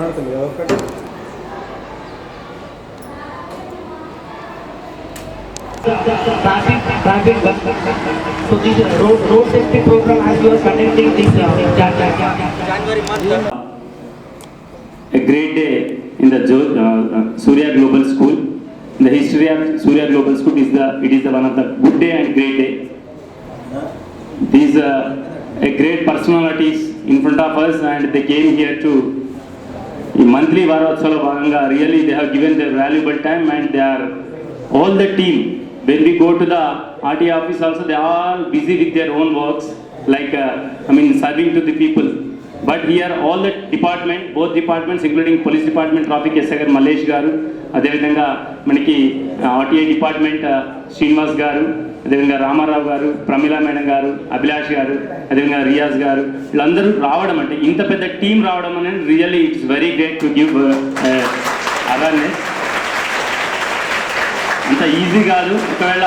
ಹಾಡ್ತೀನಿ ಯಾವ ಕಡೆ traffic traffic a great day in the uh, surya global school In the history of surya global school is the it is the one of the good day and great day these are uh, a great personalities in front of us and they came here to ఈ monthly వారోత్సవంలో భాగంగా really they have given their valuable time and they are all the team. When we go to the RT office also they all busy with their own works like I mean serving to the people but here all the department both departments including police department traffic SI garu Mallesh garu అదేవిధంగా మనకి RTI department Srinivas గారు అదేవిధంగా రామారావు గారు Pramila madam గారు అభిలాష్ గారు అదేవిధంగా రియాజ్ గారు వీళ్ళందరూ రావడం అంటే ఇంత పెద్ద టీం రావడం అనేది really it's very great to give awareness అంత ఈజీ కాదు. ఒకవేళ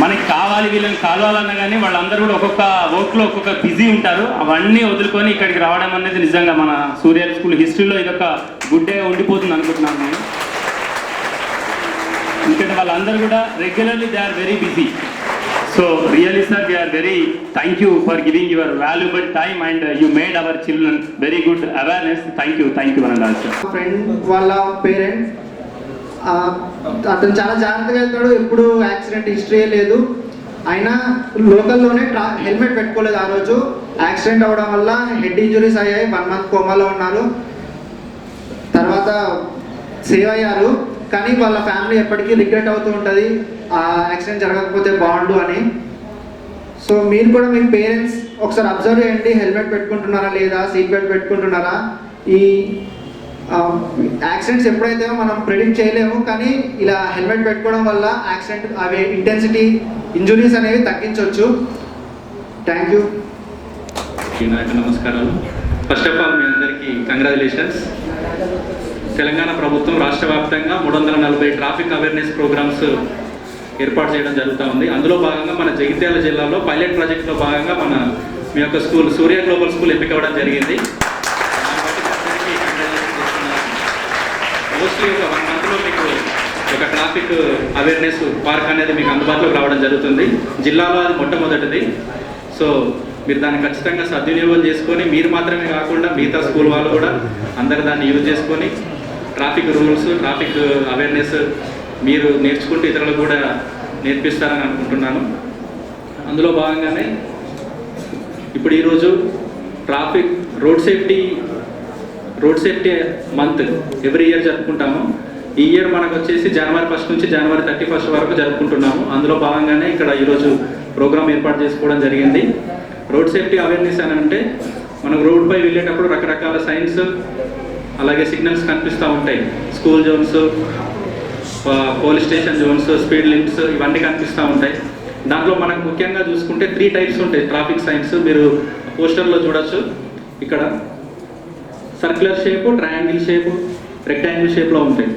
మనకి కావాలి వీళ్ళని కావాలన్నా కానీ వాళ్ళందరూ కూడా ఒక్కొక్క వర్క్లో ఒక్కొక్క బిజీ ఉంటారు. అవన్నీ వదులుకొని ఇక్కడికి రావడం అనేది నిజంగా మన సూర్య స్కూల్ హిస్టరీలో ఇదొక గుడ్ గుడ్డే ఉండిపోతుంది అనుకుంటున్నాను నేను. ఎందుకంటే వాళ్ళందరూ కూడా regularly they are very busy so really sir we are very thank you for giving your valuable time and you made our children very good awareness thank you thank you అనండి sir friend వాళ్ళ parents అతను చాలా జాగ్రత్తగా వెళ్తాడు. ఎప్పుడు accident history లేదు. అయినా లోకల్లోనే ట్రా హెల్మెట్ పెట్టుకోలేదు ఆ రోజు. యాక్సిడెంట్ అవ్వడం వల్ల హెడ్ ఇంజురీస్ అయ్యాయి. వన్ మంత్ కోమాలో ఉన్నారు. తర్వాత సేవ్ అయ్యారు. కానీ వాళ్ళ ఫ్యామిలీ ఎప్పటికీ రిగ్రెట్ అవుతూ ఉంటుంది. ఆ యాక్సిడెంట్ జరగకపోతే బాగుండు అని. సో మీరు కూడా మీ పేరెంట్స్ ఒకసారి అబ్జర్వ్ చేయండి. హెల్మెట్ పెట్టుకుంటున్నారా లేదా? సీట్ బెల్ట్ పెట్టుకుంటున్నారా? ఈ యాక్సిడెంట్స్ ఎప్పుడైతే మనం ప్రిడిక్ట్ చేయలేము కానీ ఇలా హెల్మెట్ పెట్టుకోవడం వల్ల యాక్సిడెంట్ అవి ఇంటెన్సిటీ ఇంజురీస్ అనేవి తగ్గించవచ్చు థ్యాంక్ యూ ఈ నాయకు నమస్కారాలు. ఫస్ట్ ఆఫ్ ఆల్ మీ అందరికీ కంగ్రాచులేషన్స్ తెలంగాణ ప్రభుత్వం రాష్ట్ర వ్యాప్తంగా మూడు వందల నలభై ట్రాఫిక్ అవేర్నెస్ ప్రోగ్రామ్స్ ఏర్పాటు చేయడం జరుగుతూ ఉంది. అందులో భాగంగా మన జగిత్యాల జిల్లాలో పైలట్ ప్రాజెక్ట్లో భాగంగా మన మీ యొక్క స్కూల్ సూర్య గ్లోబల్ స్కూల్ ఎంపిక అవ్వడం జరిగింది. మోస్ట్లీ ఒక వన్ మంత్లో మీకు ఒక ట్రాఫిక్ అవేర్నెస్ పార్క్ అనేది మీకు అందుబాటులోకి రావడం జరుగుతుంది. జిల్లాలో అది మొట్టమొదటిది. సో మీరు దాన్ని ఖచ్చితంగా సద్వినియోగం చేసుకొని మీరు మాత్రమే కాకుండా మిగతా స్కూల్ వాళ్ళు కూడా అందరు దాన్ని యూజ్ చేసుకొని ట్రాఫిక్ రూల్స్ ట్రాఫిక్ అవేర్నెస్ మీరు నేర్చుకుంటూ ఇతరులకు కూడా నేర్పిస్తారని అనుకుంటున్నాను. అందులో భాగంగానే ఇప్పుడు ఈరోజు traffic road safety road safety month every year జరుపుకుంటాము. ఈ ఇయర్ మనకు వచ్చేసి జనవరి ఫస్ట్ నుంచి జనవరి థర్టీ ఫస్ట్ వరకు జరుపుకుంటున్నాము. అందులో భాగంగానే ఇక్కడ ఈరోజు ప్రోగ్రామ్ ఏర్పాటు చేసుకోవడం జరిగింది. రోడ్ సేఫ్టీ అవేర్నెస్ అని అంటే మనకు రోడ్పై వెళ్ళేటప్పుడు రకరకాల సైన్స్ అలాగే సిగ్నల్స్ కనిపిస్తూ ఉంటాయి. School zones police station zones speed limits ఇవన్నీ కనిపిస్తూ ఉంటాయి. దాంట్లో మనకు ముఖ్యంగా చూసుకుంటే త్రీ టైప్స్ ఉంటాయి. ట్రాఫిక్ సైన్స్ మీరు పోస్టర్లో చూడొచ్చు. ఇక్కడ circular shape triangle shape rectangle షేప్లో ఉంటాయి.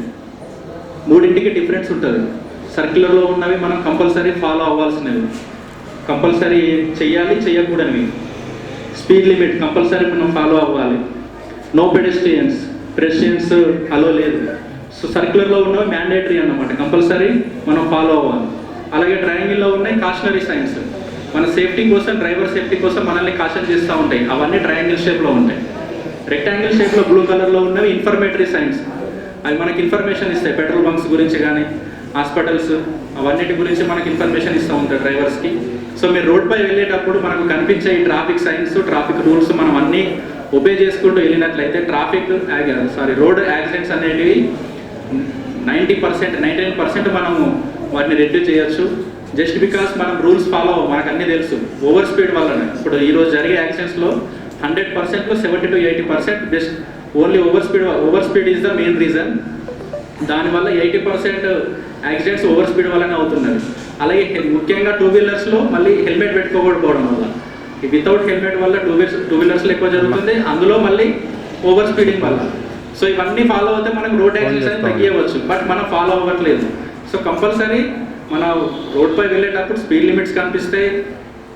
మూడింటికి డిఫరెన్స్ ఉంటుంది. సర్క్యులర్లో ఉన్నవి మనం కంపల్సరీ ఫాలో అవ్వాల్సినవి. కంపల్సరీ చెయ్యాలి చెయ్యకూడనివి. స్పీడ్ లిమిట్ కంపల్సరీ మనం ఫాలో అవ్వాలి. నో పెడెస్ట్రియన్స్ పెడెస్ట్రియన్స్ అలో లేదు. సో సర్క్యులర్లో ఉన్నవి మ్యాండేటరీ అన్నమాట. కంపల్సరీ మనం ఫాలో అవ్వాలి. అలాగే ట్రయాంగిల్లో ఉన్నాయి కాషనరీ సైన్స్ మన సేఫ్టీ కోసం డ్రైవర్ సేఫ్టీ కోసం మనల్ని కాషన్ చేస్తూ ఉంటాయి. అవన్నీ ట్రయాంగిల్ షేప్లో ఉంటాయి. రెక్టాంగిల్ షేప్లో బ్లూ కలర్లో ఉన్నవి ఇన్ఫర్మేటరీ సైన్స్ అవి మనకి ఇన్ఫర్మేషన్ ఇస్తాయి. పెట్రోల్ బంక్స్ గురించి కానీ హాస్పిటల్స్ అవన్నిటి గురించి మనకి ఇన్ఫర్మేషన్ ఇస్తూ ఉంటాయి డ్రైవర్స్కి సో మీరు రోడ్పై వెళ్ళేటప్పుడు మనకు కనిపించే ఈ ట్రాఫిక్ సైన్స్ ట్రాఫిక్ రూల్స్ మనం అన్నీ ఒబే చేసుకుంటూ వెళ్ళినట్లయితే ట్రాఫిక్ సారీ రోడ్ యాక్సిడెంట్స్ అనేటివి ninety percent ninety nine percent మనము వాటిని రెడ్యూస్ చేయొచ్చు. జస్ట్ బికాస్ మనం రూల్స్ ఫాలో మనకు అన్నీ తెలుసు. ఓవర్ స్పీడ్ వల్లనే. ఇప్పుడు ఈరోజు జరిగే యాక్సిడెంట్స్లో హండ్రెడ్ పర్సెంట్లో seventy to eighty percent best only over speed over speed is the main reason. దానివల్ల eighty percent accidents over speed వల్లనే అవుతున్నది. అలాగే ముఖ్యంగా టూ వీలర్స్లో మళ్ళీ హెల్మెట్ పెట్టుకోకపోవడం వల్ల. వితౌట్ హెల్మెట్ వల్ల టూ వీలర్స్ టూ వీలర్స్లో ఎక్కువ జరుగుతుంది. అందులో మళ్ళీ ఓవర్ స్పీడింగ్ వల్ల. సో ఇవన్నీ ఫాలో అవుతే మనకు రోడ్ యాక్సిడెంట్స్ అనేది తగ్గియవచ్చు. బట్ మనం ఫాలో అవ్వట్లేదు. సో కంపల్సరీ మన రోడ్పై వెళ్ళేటప్పుడు స్పీడ్ లిమిట్స్ కనిపిస్తాయి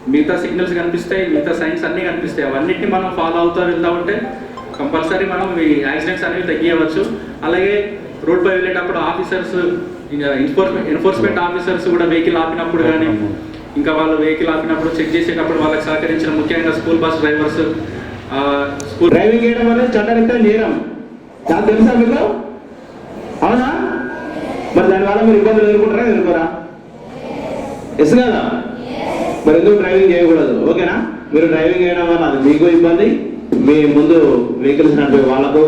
మిగతా సిగ్నల్స్ కనిపిస్తాయి మిగతా సైన్స్ అన్నీ కనిపిస్తాయి. అవన్నిటిని మనం ఫాలో అవుతూ వెళ్తూ ఉంటే కంపల్సరీ మనం ఈ యాక్సిడెంట్స్ అనేవి తగ్గించవచ్చు అలాగే రోడ్ పై వెళ్ళేటప్పుడు ఆఫీసర్స్ ఎన్ఫోర్స్మెంట్ ఎన్ఫోర్స్మెంట్ ఆఫీసర్స్ కూడా వెహికల్ ఆపినప్పుడు కానీ ఇంకా వాళ్ళు వెహికల్ ఆపినప్పుడు చెక్ చేసేటప్పుడు వాళ్ళకి సహకరించిన ముఖ్యంగా school bus drivers school driving చేయడం అనేది చట్టరీత్యా నేరం. నాకు తెలుసా మీకు? అవునా? మరి దానివల్ల మీరు ఇబ్బందులు ఎదుర్కొంటారా ఎదుర్కోరా? ఎస్ కదా? మరి ఎందుకు డ్రైవింగ్ చేయకూడదు? ఓకేనా? మీరు డ్రైవింగ్ చేయడం వల్ల అది మీకు ఇబ్బంది మీ ముందు వెహికల్స్ నడిపే వాళ్ళకు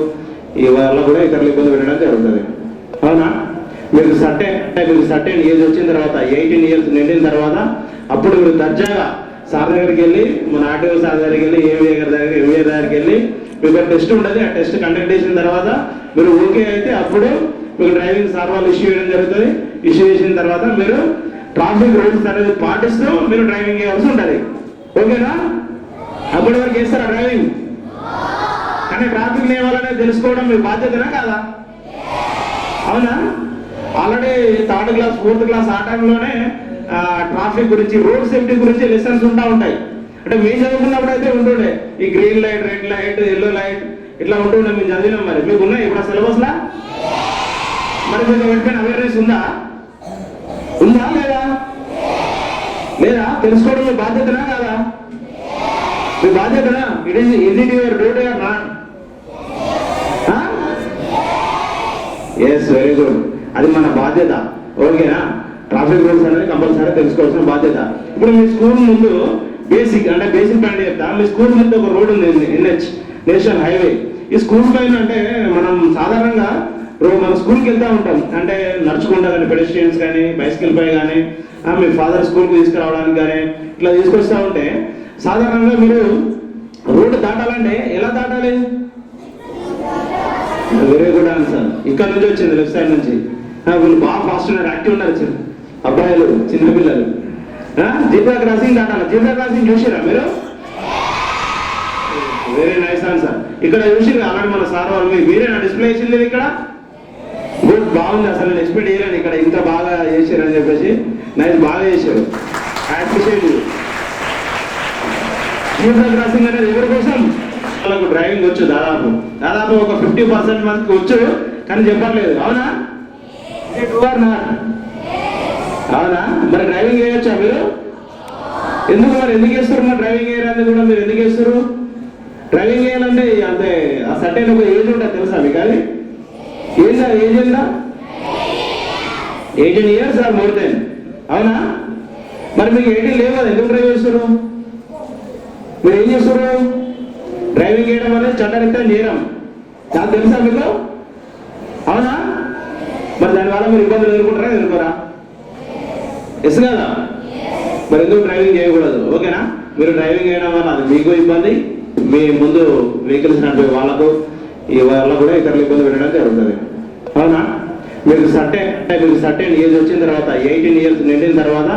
ఈ వాళ్ళ కూడా ఇతరులు ఇబ్బంది పెట్టడం జరుగుతుంది. అవునా? మీరు సర్టెన్ అంటే మీకు సర్టెన్ ఏజ్ వచ్చిన తర్వాత ఎయిటీన్ ఇయర్స్ నిండిన తర్వాత అప్పుడు మీరు దర్జాగా సార్ దగ్గరికి వెళ్ళి మన ఆర్టీఓ సార్ దగ్గరికి వెళ్ళి ఏవిఏ గారి దగ్గర ఏవిఏ దగ్గరికి వెళ్ళి మీకు టెస్ట్ ఉంటుంది ఆ టెస్ట్ కండక్ట్ చేసిన తర్వాత మీరు ఓకే అయితే అప్పుడు మీకు డ్రైవింగ్ సార్ వాళ్ళు ఇష్యూ చేయడం జరుగుతుంది. ఇష్యూ చేసిన తర్వాత మీరు ట్రాఫిక్ రూల్స్ అనేది పాటిస్తూ మీరు డ్రైవింగ్ చేయాల్సి ఉంటుంది. ఓకేనా? అప్పటి వరకు చేస్తారా డ్రైవింగ్ కానీ ట్రాఫిక్ నియమాలనే తెలుసుకోవడం మీ బాధ్యతనా కాదా? అవునా? Already third class fourth class ఆ టైంలోనే ట్రాఫిక్ గురించి రోడ్ సేఫ్టీ గురించి లెసన్స్ ఉంటా ఉంటాయి. అంటే మేము చదువుకున్నప్పుడు అయితే ఉంటుండే. ఈ green light red light yellow light ఇట్లా ఉంటుండే మేము చదివినాం మరి. మీకు ఉన్నాయి ఇప్పుడు సిలబస్లా మరి మీకు వెంటనే అవేర్నెస్ ఉందా? ఉందా లేదా? లేదా? తెలుసుకోవడం మీ బాధ్యతనా కాదా? మీ బాధ్యతనా? ఇట్ ఈస్ ఇది your duty or not yes very good అది మన బాధ్యత. ఓకేనా? ట్రాఫిక్ రూల్స్ అనేది కంపల్సరీ తెలుసుకోవాల్సిన బాధ్యత. ఇప్పుడు మీ స్కూల్ ముందు బేసిక్ అంటే బేసిక్ ప్లాన్ చెప్తా. మీ స్కూల్ ముందు ఒక రోడ్ ఉంది ఎన్హెచ్ నేషనల్ హైవే ఈ స్కూల్ పైన అంటే మనం సాధారణంగా రో- మనం స్కూల్కి వెళ్తూ ఉంటాం. అంటే నడుచుకుంటా కానీ పెడస్ట్రియన్స్ కానీ బైసికల్ పై కానీ ఆ, మీ ఫాదర్ స్కూల్కి తీసుకురావడానికి కానీ ఇట్లా తీసుకొస్తా ఉంటే సాధారణంగా మీరు రోడ్డు దాటాలంటే ఎలా దాటాలి? వెరీ గుడ్ ఆన్సర్ ఇక్కడ నుంచి వచ్చింది లెఫ్ట్ సైడ్ నుంచి. వీళ్ళు బాగా ఫాస్ట్ ఉన్నారు యాక్టివ్ ఉన్నారు చిన్న అబ్బాయిలు చిన్న పిల్లలు జీబ్రా క్రాసింగ్ దాటాలి? జీబ్రా క్రాసింగ్ చూసిరా మీరు? వెరీ నైస్ ఆన్సర్ ఇక్కడ చూసి అలాంటి మన సార్ వాళ్ళు మీ- మీరేనా? డిస్ప్లే చేసింది ఇక్కడ? గుడ్ బాగుంది అసలు. నేను ఎక్స్పెక్ట్ చేయలేను ఇక్కడ. ఇంత బాగా చేశారు అని చెప్పేసి. నైస్ బాగా చేశారు. అప్రిషియేట్ జీబ్రా క్రాసింగ్ అనేది ఎవరి కోసం? వాళ్ళకు డ్రైవింగ్ వచ్చు దాదాపు. దాదాపు ఒక ఫిఫ్టీ పర్సెంట్ మందికి వచ్చు కానీ చెప్పట్లేదు. అవునా? అవునా? మరి డ్రైవింగ్ చేయొచ్చా మీరు? ఎందుకు మరి? ఎందుకు వేస్తారు మరి డ్రైవింగ్ చేయడానికి కూడా మీరు? ఎందుకు వేస్తారు డ్రైవింగ్ చేయాలంటే అంటే ఆ సర్టైన్ ఒక ఏజ్ ఉంటుంది తెలుసా మీకు కానీ ఏందా ఏజ్ ఎంత eighteen years or more than అవునా? మరి మీకు ఎయిటీన్ లేవు కదా ఎందుకు డ్రైవ్ చేస్తారు మీరు ఏం చేస్తారు డ్రైవింగ్ చేయడం అనేది చట్టరీత్యా నేరం నాకు తెలుసా మీకు? అవునా? మరి దానివల్ల మీరు ఇబ్బందులు ఎదుర్కొంటారా ఎదుర్కోరా? ఎస్ కదా? మరి ఎందుకు డ్రైవింగ్ చేయకూడదు? ఓకేనా మీరు డ్రైవింగ్ చేయడం వల్ల అది మీకు ఇబ్బంది మీ ముందు వెహికల్స్ నడిపే వాళ్ళకు ఈ వల్ల కూడా ఇతరులు ఇబ్బంది పెట్టడం జరుగుతుంది. అవునా? మీరు సర్టెన్ మీరు మీకు సర్టెన్ ఏజ్ వచ్చిన తర్వాత ఎయిటీన్ ఇయర్స్ నిండిన తర్వాత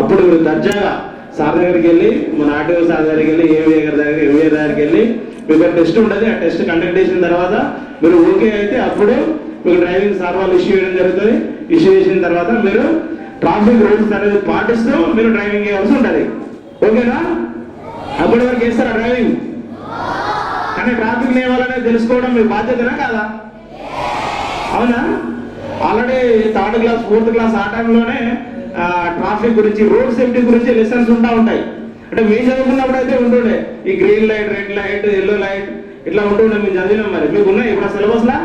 అప్పుడు మీరు దర్జాగా సార్ దగ్గరికి వెళ్ళి మన ఆర్టీఓ సార్ దగ్గరికి వెళ్ళి ఏవిఏ గారి దగ్గర ఏవిఏ దగ్గరికి వెళ్ళి మీకు టెస్ట్ ఉంటుంది ఆ టెస్ట్ కండక్ట్ చేసిన తర్వాత మీరు ఓకే అయితే అప్పుడు మీకు డ్రైవింగ్ సార్ వాళ్ళు ఇష్యూ చేయడం జరుగుతుంది. ఇష్యూ చేసిన తర్వాత మీరు ట్రాఫిక్ రూల్స్ అనేది పాటిస్తూ మీరు డ్రైవింగ్ చేయాల్సి ఉంటుంది. ఓకేనా? అప్పటి వరకు చేస్తారా డ్రైవింగ్? ఆమె ట్రాఫిక్ నియమాలనేది తెలుసుకోవడం మీ బాధ్యతనా కాదా? అవునా? Already third class fourth class ఆ టైంలోనే ట్రాఫిక్ గురించి రోడ్ సేఫ్టీ గురించి లెసన్స్ ఉంటా ఉంటాయి. అంటే మేము చదువుకున్నప్పుడు అయితే ఉంటుండే. ఈ green light red light yellow light ఇట్లా ఉంటుండే మేము చదివినాం మరి. మీకు ఉన్నాయి ఇప్పుడు సిలబస్ లా?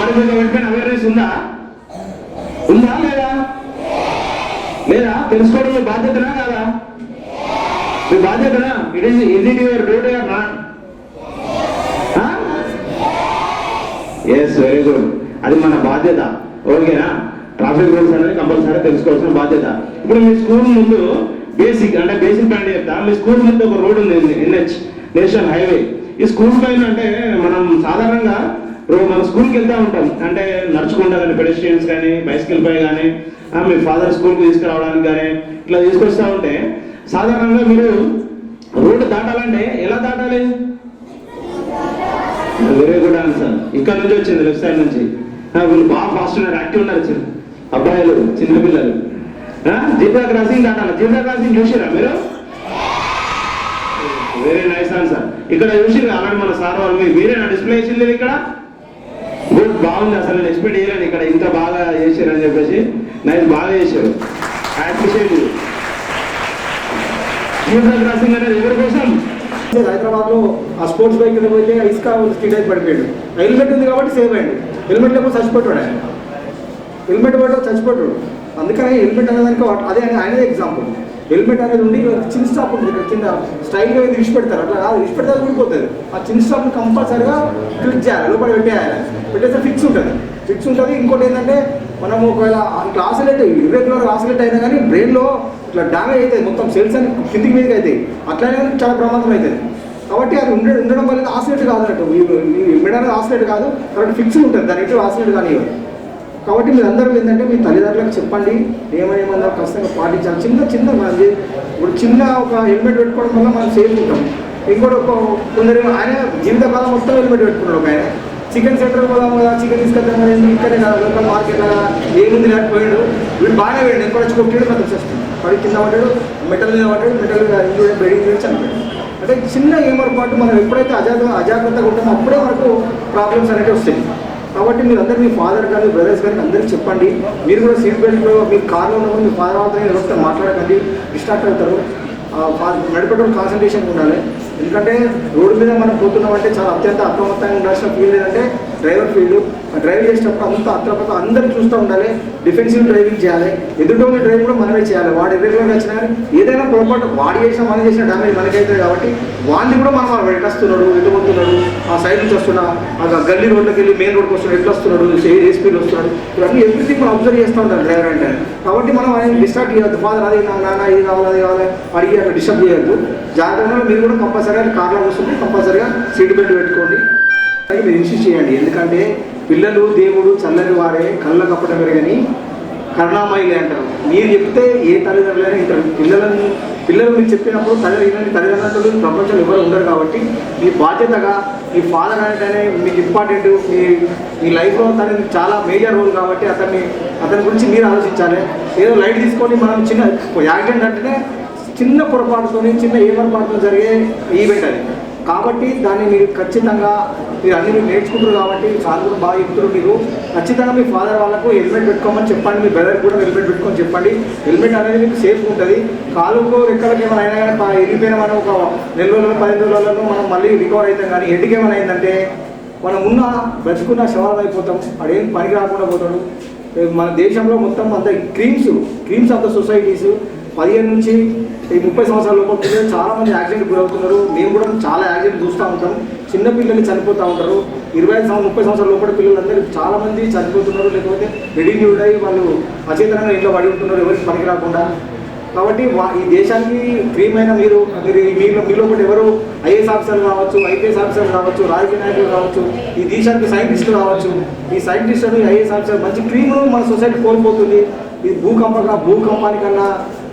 మరి మీకు వెంటనే అవేర్నెస్ ఉందా? ఉందా లేదా? లేదా? తెలుసుకోవడం మీ బాధ్యతనా కాదా? మీ బాధ్యతనా? ఇట్ ఈస్ ఇది యువర్ డ్యూటీ ఆర్ నాట్ అది మన బాధ్యత. ఓకేనా? ట్రాఫిక్ రూల్స్ అనేది కంపల్సరీ తెలుసుకోవాల్సిన బాధ్యత. ఇప్పుడు మీ స్కూల్ ముందు బేసిక్ అంటే బేసిక్ ప్లాన్ చెప్తా. మీ స్కూల్ ముందు ఒక రోడ్ ఉంది ఎన్హెచ్ నేషనల్ హైవే. ఈ స్కూల్ పైన అంటే మనం సాధారణంగా రో- మన స్కూల్కి వెళ్తా ఉంటాం. అంటే నడుచుకుంటా కానీ పెడస్ట్రియన్స్ కానీ బైసికల్ పై కానీ మీ ఫాదర్ స్కూల్కి తీసుకురావడానికి కానీ ఇట్లా తీసుకొస్తా ఉంటే సాధారణంగా మీరు రోడ్డు దాటాలంటే ఎలా దాటాలి? వెరీ గుడ్ ఆన్సర్ ఇక్కడ నుంచి వచ్చింది లెఫ్ట్ సైడ్ నుంచి. వీళ్ళు బాగా ఫాస్ట్ ఉన్నారు యాక్టివ్ ఉన్నారు చిన్న అబ్బాయిలు చిన్న పిల్లలు. క్రాసింగ్ దాటాల? జీతా క్రాసింగ్ చూసిరా మీరు? వెరీ నైస్ ఆన్సర్ ఇక్కడ చూసి అలాంటి మన సార్ వాళ్ళు మీరే మీరేనా డిస్ప్లే చేసింది ఇక్కడ? గుడ్ బాగుంది. అసలు నేను ఎక్స్పెక్ట్ చేయలేను. ఇక్కడ ఇంత బాగా చేశారు అని చెప్పేసి. నైస్ బాగా చేశారు. అప్రిషియేట్ క్రాసింగ్ అనేది ఎవరి కోసం? హైదరాబాద్లో ఆ స్పోర్ట్స్ బైక్ మీద పోతే ఇసుక స్ట్రీట్ అయితే పడిపోయాడు. హెల్మెట్ ఉంది కాబట్టి సేవ్ అయ్యాడు హెల్మెట్ లేకపోతే చచ్చిపోయాడు ఆయన. హెల్మెట్ పడ్డా చచ్చిపోయాడు అందుకని హెల్మెట్ అనేదానికి అదే ఆయన- ఆయనదే ఎగ్జాంపుల్ హెల్మెట్ అనేది ఉండి చిన్న స్టాప్ ఉంటుంది ఇక్కడ కింద స్టైల్గా ఇది విడిచిపెడతారు. అట్లా కాదు విడిచి పెడితే ఊడిపోతుంది. ఆ చిన్న స్టాప్ని కంపల్సరిగా క్లిక్ చేయాలి లోపల పెట్టేయాలి. పెట్టేస్తే ఫిక్స్ ఉంటుంది. ఫిక్స్ ఉంటుంది. ఇంకోటి ఏంటంటే మనం ఒకవేళ ఇట్లా ఆసిలేట్ ఇర్రెగ్యులర్ ఆసిలేట్ అయినా కానీ బ్రెయిన్లో ఇట్లా డ్యామేజ్ అవుతుంది. మొత్తం సెల్స్ అని కిందికి మీదకి అవుతాయి. అట్లనే చాలా ప్రమాదం అవుతుంది. కాబట్టి అది ఉండ ఉండడం వల్ల ఆసిలేట్ కాదు అన్నట్టు ఇమ్మీడియట్ అనేది ఆసిలేట్ కాదు కరెక్ట్ ఫిక్స్ ఉంటుంది. దాని ఎటు ఆసిలేట్ కానీ కాబట్టి మీరు అందరూ ఏంటంటే మీ తల్లిదండ్రులకు చెప్పండి. ఏమేమన్నా ఖచ్చితంగా పాటించాలి. చిన్న చిన్న మనది ఇప్పుడు చిన్న ఒక హెల్మెట్ పెట్టుకోవడం వల్ల మనం సేఫ్ ఉంటాం. ఇంకోటి ఒక కొందరు ఆయన జీవితకాలం మొత్తం హెల్మెట్ పెట్టుకున్నాడు ఒక ఆయన. చికెన్ సెంటర్ పోదాం కదా చికెన్ తీసుకెళ్తాం కదా ఇక్కడే కదా లోకల్ మార్కెట్ కదా ఏముంది లేకపోయాడు వీడు బాగానే పోయాడు. ఎక్కడ వచ్చి కొట్టాడు మనకు వచ్చేస్తుంది పడి కింద పడ్డాడు మెటల్ మీద పడ్డాడు మెటల్ ఇంజూరీ బెడింగ్ చేసి చనిపోయాడు. అంటే చిన్న ఏమరపాటు మనం ఎప్పుడైతే అజాగ్ర అజాగ్రత్తగా ఉంటామో అప్పుడే మనకు ప్రాబ్లమ్స్ అనేవి వస్తాయి. కాబట్టి మీరు అందరూ మీ ఫాదర్ కానీ బ్రదర్స్ కానీ అందరికీ చెప్పండి. మీరు కూడా సీట్ బెల్ట్లో మీ కార్లో ఉన్నప్పుడు మీ ఫాదర్ వాళ్ళతో ఎవరితో మాట్లాడకండి. డిస్ట్రాక్ట్ అవుతారు. నడిపేటప్పుడు కాన్సన్ట్రేషన్ ఉండాలి. ఎందుకంటే రోడ్డు మీద మనం పోతున్నామంటే చాలా అత్యంత అప్రమత్తంగా ఉండాల్సిన ఫీల్డ్ ఏంటంటే డ్రైవర్ ఫీల్డ్. డ్రైవ్ చేసేటప్పుడు అంత అప్రమత్తం అందరూ చూస్తూ ఉండాలి డిఫెన్సివ్ డ్రైవింగ్ చేయాలి. ఎదుటి డ్రైవ్ కూడా మనమే చేయాలి. వాడు ఎర్రెగ్యులర్గా వచ్చినా కానీ ఏదైనా పొరపాటు వాడు చేసిన మనం చేసిన డ్యామేజ్ మనకైతుంది కాబట్టి వాడిని కూడా మనం వాడు ఎట్టస్తున్నాడు ఆ సైడ్ నుంచి వస్తున్నా ఆ గల్లీ రోడ్లోకి వెళ్ళి మెయిన్ రోడ్కి వస్తున్నాడు ఎట్లా వస్తున్నాడు ఏ స్పీడ్ వస్తున్నాడు ఇవన్నీ ఎవ్రీథింగ్ మనం అబ్జర్వ్ చేస్తూ ఉంటారు డ్రైవర్ అంటే. కాబట్టి మనం ఆయన డిస్టర్బ్ చేయొద్దు. ఫాదర్ అది నాన్న ఇది కావాలి అది కావాలి. అడిగి అట్లా డిస్టర్బ్ చేయొద్దు. జాగ్రత్తగా మీరు కూడా కంపల్సరీగా కార్లో వస్తుంది కంపల్సరీగా సీట్ బెల్ట్ పెట్టుకోండి. అది మీరు ఇన్సిస్ట్ చేయండి. ఎందుకంటే పిల్లలు దేవుడు చల్లని వారే కళ్ళ కప్పటమే కానీ కరుణామయులే అంటారు. మీరు చెప్తే ఏ తల్లిదండ్రులైనా ఇంటారు పిల్లలను పిల్లలు మీరు చెప్పినప్పుడు తల్లిదండ్రులు తల్లిదండ్రులు ప్రపంచంలో ఎవరు ఉండరు కాబట్టి మీ బాధ్యతగా మీ ఫాదర్ అంటే మీకు ఇంపార్టెంట్ మీ మీ లైఫ్లో తనని చాలా మేజర్ రోల్ కాబట్టి అతన్ని అతని గురించి మీరు ఆలోచించాలి. ఏదో లైట్ తీసుకొని మనం చిన్న యాక్సిడెంట్ అంటేనే చిన్న పొరపాటుతోని చిన్న ఏమరపాటుతో జరిగే ఈవెంట్ అది. కాబట్టి దాన్ని మీరు ఖచ్చితంగా మీరు అన్ని మీరు నేర్చుకుంటారు కాబట్టి ఫాదర్ కూడా బాగా చెప్తారు మీరు ఖచ్చితంగా మీ ఫాదర్ వాళ్ళకు హెల్మెట్ పెట్టుకోమని చెప్పండి మీ బ్రదర్ కూడా హెల్మెట్ పెట్టుకొని చెప్పండి. హెల్మెట్ అనేది మీకు సేఫ్ ఉంటుంది. కాలుకు ఎక్కడికి ఏమైనా అయినా కానీ వెళ్ళిపోయిన మనం ఒక నెల రోజులు పది రోజులలో మనం మళ్ళీ రికవర్ అవుతాం కానీ హెడ్కి ఏమైనా అయిందంటే మనం ఉన్న బ్రతుకున్న శవాలు అయిపోతాం. అడేం పనికి రాకుండా పోతాడు. మన దేశంలో మొత్తం అంత creams creams of the societies పదిహేను నుంచి ఈ ముప్పై సంవత్సరాల లోపల పిల్లలు చాలా మంది యాక్సిడెంట్ గురవుతున్నారు. మేము కూడా చాలా యాక్సిడెంట్ చూస్తూ ఉంటాం. చిన్న పిల్లలు చనిపోతూ ఉంటారు. ఇరవై ఐదు సంవత్సరం ముప్పై సంవత్సరాల లోపల పిల్లలందరూ చాలా మంది చనిపోతున్నారు. లేకపోతే రెడీ అయ్యి వాళ్ళు అచేతనంగా ఇంట్లో పడి ఉంటున్నారు. ఎవరికి పనికి రాకుండా. కాబట్టి ఈ దేశానికి ప్రియమైన మీరు మీరు మీలో మీలో ఒకటి ఎవరు? ఐఏఎస్ ఆఫీసర్లు కావచ్చు ఐపీఎస్ ఆఫీసర్లు కావచ్చు రాజకీయ నాయకులు కావచ్చు ఈ దేశానికి సైంటిస్టులు కావచ్చు ఈ సైంటిస్టులు ఐఏఎస్ ఆఫీసర్ మంచి క్రీమ్ను మన సొసైటీ కోల్పోతుంది. ఈ భూకంపక భూకంపానికన్నా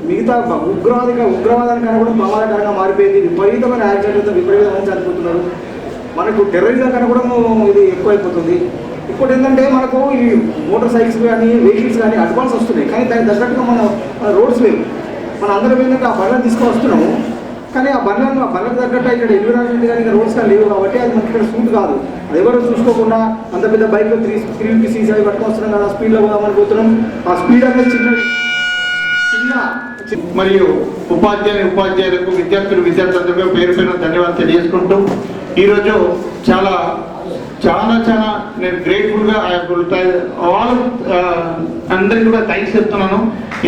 మిగతా ఉగ్రవాదిగా ఉగ్రవాదానికి ఉగ్రవాదానికన్నా కూడా ప్రమాదకరంగా మారిపోయింది. విపరీతమైన యాక్సిడెంట్లతో విపరీతమైన చనిపోతున్నారు. మనకు టెర్రరిజం కన్నా కూడా ఇది ఎక్కువైపోతుంది. ఇప్పుడు ఏంటంటే మనకు ఈ మోటార్ సైకిల్స్ కానీ వెహికల్స్ కానీ అడ్వాన్స్ వస్తున్నాయి. కానీ దానికి తగ్గట్టుగా మన మన రోడ్స్ లేవు. మన అందరం ఏంటంటే ఆ బండ్లను తీసుకొని వస్తున్నాము కానీ ఆ బండ్లను ఆ బండ్లకు తగ్గట్టు ఇక్కడ ఎన్విరాన్మెంట్ కానీ ఇంకా రోడ్స్ కానీ లేవు కాబట్టి అది మనకి ఇక్కడ సూట్ కాదు. అది ఎవరు చూసుకోకుండా అంత పెద్ద bike three three fifty CC అవి పట్టుకొస్తున్నాం కదా స్పీడ్లో పోదామని పోతున్నాం. ఆ స్పీడ్ అనేది చిన్న చిన్న మరియు ఉపాధ్యాయులు ఉపాధ్యాయులకు విద్యార్థులు విద్యార్థులందరికీ పేరు పైన ధన్యవాదాలు తెలియజేసుకుంటూ ఈరోజు చాలా చాలా చాలా నేను గ్రేట్ఫుల్గా ఆల్ అందరికీ కూడా థ్యాంక్స్ చెప్తున్నాను.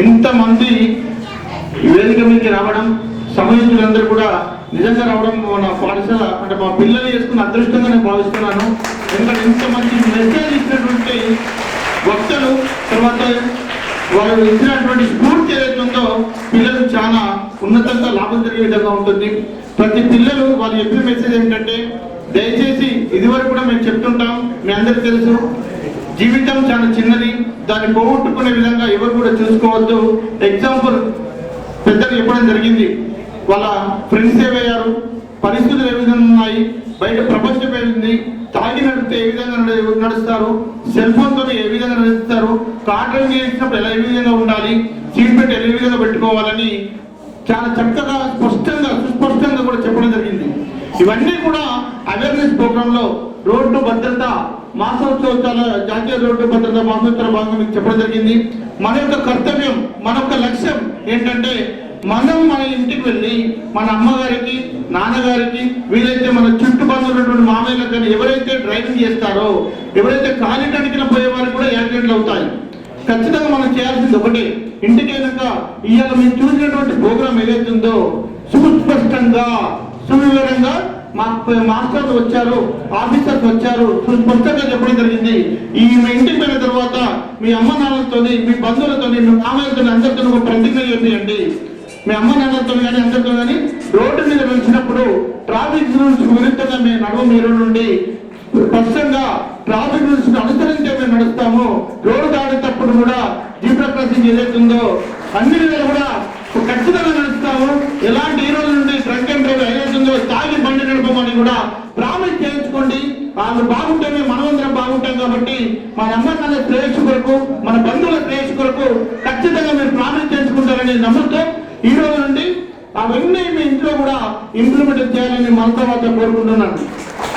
ఇంతమంది వేదిక మీదకి రావడం సమయంతులందరూ కూడా నిజంగా రావడం మన పాఠశాల అంటే మా పిల్లలు చేసుకున్న అదృష్టంగా నేను భావిస్తున్నాను. ఎందుకంటే ఇంత మంచి మెసేజ్ ఇచ్చినటువంటి వక్తలు తర్వాత వాళ్ళు ఇచ్చినటువంటి స్ఫూర్తి ఏదైతే పిల్లలు చాలా ఉన్నతంగా లాభం జరిగే విధంగా ఉంటుంది. ప్రతి పిల్లలు వాళ్ళు చెప్పిన మెసేజ్ ఏంటంటే దయచేసి ఇదివరకు కూడా మేము చెప్తుంటాం మీ అందరికి తెలుసు జీవితం చాలా చిన్నది దాన్ని పోగొట్టుకునే విధంగా ఎవరు కూడా చూసుకోవద్దు. ఎగ్జాంపుల్ పెద్దలు చెప్పడం జరిగింది. వాళ్ళ ఫ్రెండ్స్ ఏమయ్యారు? పరిస్థితులు ఏ విధంగా ఉన్నాయి? బయట ప్రపంచం ఏమింది? తాగి నడిపితే ఏ విధంగా నడుస్తారు? సెల్ ఫోన్తో ఏ విధంగా నడుస్తారు? కార్ డ్రైవింగ్ చేసినప్పుడు ఎలా ఏ విధంగా ఉండాలి? సీట్ బెల్ట్ ఏ విధంగా పెట్టుకోవాలని చాలా చక్కగా స్పష్టంగా సుస్పష్టంగా కూడా చెప్పడం జరిగింది. ఇవన్నీ కూడా అవేర్నెస్ ప్రోగ్రాంలో రోడ్డు భద్రత మాసోత్సవాల జాతీయ రోడ్డు భద్రత మాసోత్సవ భాగంగా మీకు చెప్పడం జరిగింది. మన యొక్క కర్తవ్యం మన యొక్క లక్ష్యం ఏంటంటే మనం మన ఇంటికి వెళ్ళి మన అమ్మగారికి నాన్నగారికి వీలైతే మన చుట్టూ ఉన్నటువంటి మామయ్యలకు కానీ ఎవరైతే డ్రైవింగ్ చేస్తారో ఎవరైతే కాలిటడికిన పోయే వారికి కూడా యాక్సిడెంట్లు అవుతాయి. ఖచ్చితంగా మనం చేయాల్సింది ఒకటే. ఇంటికి ఇవాళ మేము చూసినటువంటి ప్రోగ్రామ్ ఏదైతే ఉందో సుస్పష్టంగా సువివరంగా మా మాస్టర్స్ వచ్చారు ఆఫీసర్స్ వచ్చారు సుస్పష్టంగా చెప్పడం జరిగింది. ఈ మీ ఇంటికి వెళ్ళిన తర్వాత మీ అమ్మ నాన్నలతో మీ బంధువులతో మీ మామయ్యలతో అందరితో ఒక ప్రతిజ్ఞ చేయండి మీ అమ్మ నాన్నలతో కానీ అందరితో కానీ రోడ్డు మీద వెళ్చినప్పుడు ట్రాఫిక్ రూల్స్ విరుద్ధంగా మీ నడవ మీరు నుండి స్పష్టంగా ట్రాఫిక్ రూల్స్ అనుసరించే మేము నడుస్తాము. రోడ్డు దాటేటప్పుడు కూడా జీబ్రా క్రాసింగ్ ఏదైతే అన్ని విధాలు కూడా ఖచ్చితంగా నడుస్తాము. ఎలాంటి ఈ రోజు నుండి ట్రంక్ అండ్ డ్రైవ్ ఏదైతుందో ఉందో తాగి బండి నడపమని కూడా ప్రామిస్ చేయించుకోండి. వాళ్ళు బాగుంటేనే మనమందరం బాగుంటాం కాబట్టి మన అమ్మ నాన్న శ్రేయస్సు కొరకు మన బంధువుల శ్రేయస్సు కొరకు ఖచ్చితంగా మీరు ప్రామిస్ చేసుకుంటారని నమ్ముతూ ఈ రోజు నుండి అవన్నీ మీ ఇంట్లో కూడా ఇంప్లిమెంట్ చేయాలని మనతో మాత్రం కోరుకుంటున్నాను.